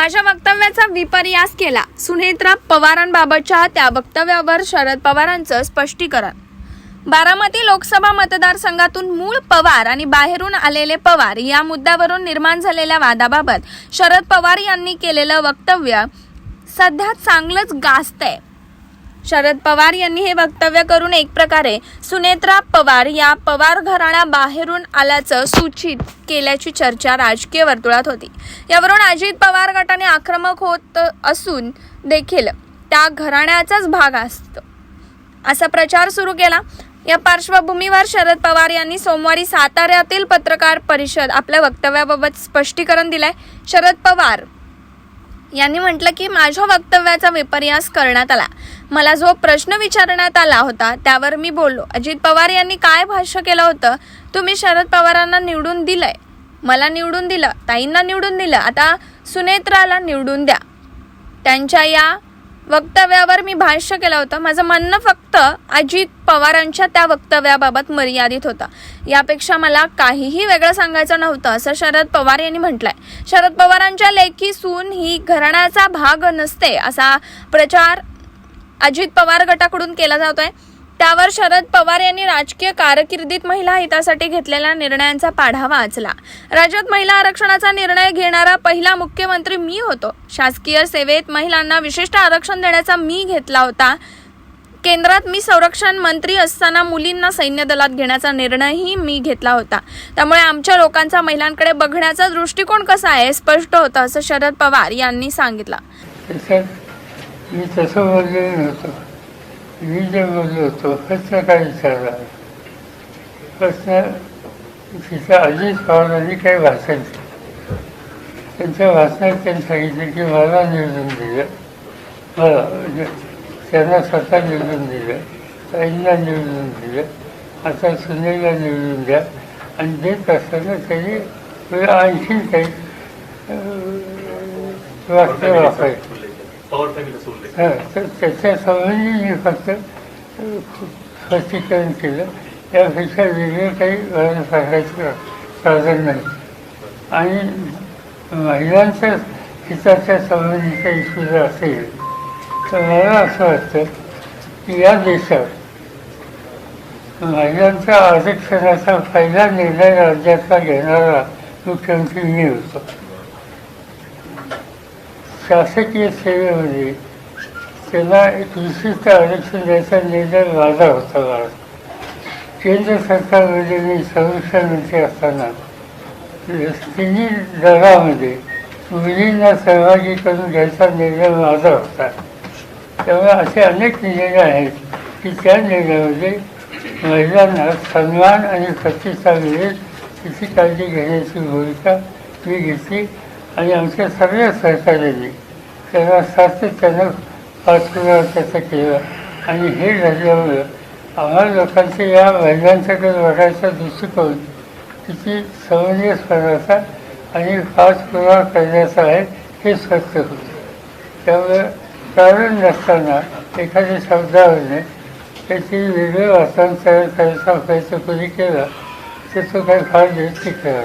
माझ्या वक्तव्याचा विपर्यास केला. सुनेत्रा पवारांबाबतच्या त्या वक्तव्यावर शरद पवारांचं स्पष्टीकरण. बारामती लोकसभा मतदारसंघातून मूळ पवार आणि बाहेरून आलेले पवार या मुद्द्यावरून निर्माण झालेल्या वादाबाबत शरद पवार यांनी केलेलं वक्तव्य सध्या चांगलंच गाजतंय. शरद पवार यांनी हे वक्तव्य करून एक प्रकारे सुनेत्रा पवार या पवार घराणा बाहेरून आल्याचं सूचित केल्याची चर्चा राजकीय वर्तुळात होती. यावरून अजित पवार गटाने आक्रमक होत असून देखील त्या घराण्याचाच भाग असतो. असा प्रचार सुरू केला. या पार्श्वभूमीवर शरद पवार यांनी सोमवारी साताऱ्यातील पत्रकार परिषद आपल्या वक्तव्याबाबत स्पष्टीकरण दिलंय. शरद पवार यांनी म्हटलं की माझ्या वक्तव्याचा विपर्यास करण्यात आला. मला जो प्रश्न विचारण्यात आला होता त्यावर मी बोललो. अजित पवार यांनी काय भाष्य केलं होतं? तुम्ही शरद पवारांना निवडून दिलंय. मला निवडून दिलं. ताईंना निवडून दिलं. आता सुनेत्राला निवडून द्या. त्यांच्या या वक्तव्यावर मी भाष्य केलं होतं. माझं म्हणणं फक्त अजित पवारांच्या त्या वक्तव्याबाबत मर्यादित होतं. यापेक्षा मला काहीही वेगळं सांगायचं नव्हतं असं शरद पवार यांनी म्हटलंय. शरद पवारांच्या लेखी सून ही घराण्याचा भाग नसते असा प्रचार अजित पवार गटाकडून केला जातोय. त्यावर शरद पवार यांनी राजकीय कारकिर्दीत महिला हितासाठी घेतलेल्या निर्णयांचा पाढावा वाचला. राज्यात महिला आरक्षणाचा निर्णय घेणारा पहिला मुख्यमंत्री मी होतो. शासकीय सेवेत महिलांना विशिष्ट आरक्षण देण्याचा मी घेतला होता. केंद्रात मी संरक्षण मंत्री असताना मुलींना सैन्य दलात घेण्याचा निर्णयही मी घेतला होता. त्यामुळे आमच्या लोकांचा महिलांकडे बघण्याचा दृष्टिकोन कसा आहे स्पष्ट होतं असं शरद पवार यांनी सांगितलं. मी तसं बोललेलं नव्हतं. मी जे बोललो होतो प्रश्न काय विचारला प्रश्न तिथं अजित पवारांनी काही भाषण केलं. त्यांच्या भाषणात त्यांनी सांगितलं की मला निवडून दिलं. मला म्हणजे त्यांना स्वतः निवडून दिलं ताईंना निवडून दिलं आता सुनेला निवडून द्या. आणि देत असताना त्यांनी पुढे आणखीन काही वाक्य वापरायचं पवार तर त्याच्या संबंधी फक्त स्पष्टीकरण केलं. यापेक्षा वेगळं काही मला सांगायचं साधन नाही. आणि महिलांच्या हिताच्या संबंधीचा इश्यू जर असेल तर मला असं वाटतं की या देशात महिलांच्या आरक्षणाचा पहिला निर्णय राज्यातला घेणारा मुख्यमंत्री मी होतो. शासकीय सेवेमध्ये त्यांना एक विशिष्ट आरक्षण द्यायचा निर्णय माझा होता. केंद्र सरकारमध्ये म्हणजे मी संरक्षण मंत्री असताना तिन्ही दरामध्ये मुलींना सहभागी करून घ्यायचा निर्णय माझा होता. त्यामुळे असे अनेक निर्णय आहेत की त्या निर्णयामध्ये महिलांना सन्मान आणि प्रतिष्ठा मिळेल तिची काळजी घेण्याची भूमिका मी घेतली. आणि आमच्या सर्व सहकार्याने त्यांना सातत्यानं पाठपुरावा त्याचं केलं. आणि हे झाल्यामुळं आम्हाला लोकांचे या महिलांच्याकडे बघायचा दृष्टिकोन किती समंजसपणाचा आणि पाठपुरावा करण्याचा आहे हे स्पष्ट होतं. त्यामुळे कारण नसताना एखाद्या शब्दावरने त्याची वेगळं वाचन तयार करायचा प्रयत्न कोणी केला तर तो काही फार दिवस टिकणार